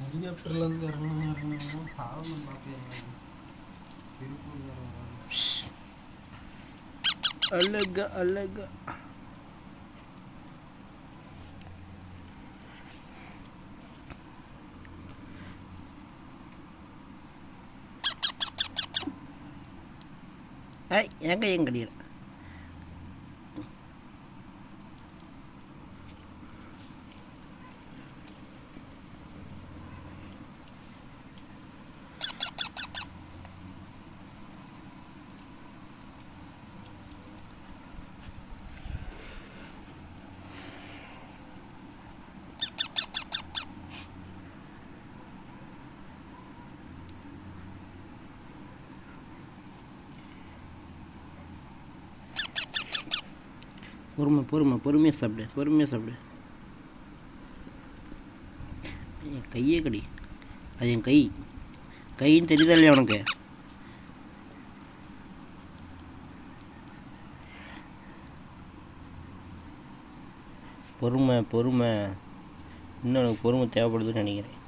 ஹெலிகாப்டர்லேருந்து இறங்கணும் இறங்கணும். சாதனம் பார்த்தேன் திருப்பூர் அழகா அழகா. பொறுமை பொறுமை பொறுமையாக சாப்பிடு பொறுமையாக சாப்பிடு. என் கையே கடி. அது என் கை. கைன்னு தெரியுதா இல்லையா உனக்கு? பொறுமை பொறுமை. இன்னும் எனக்கு பொறுமை தேவைப்படுதுன்னு நினைக்கிறேன்.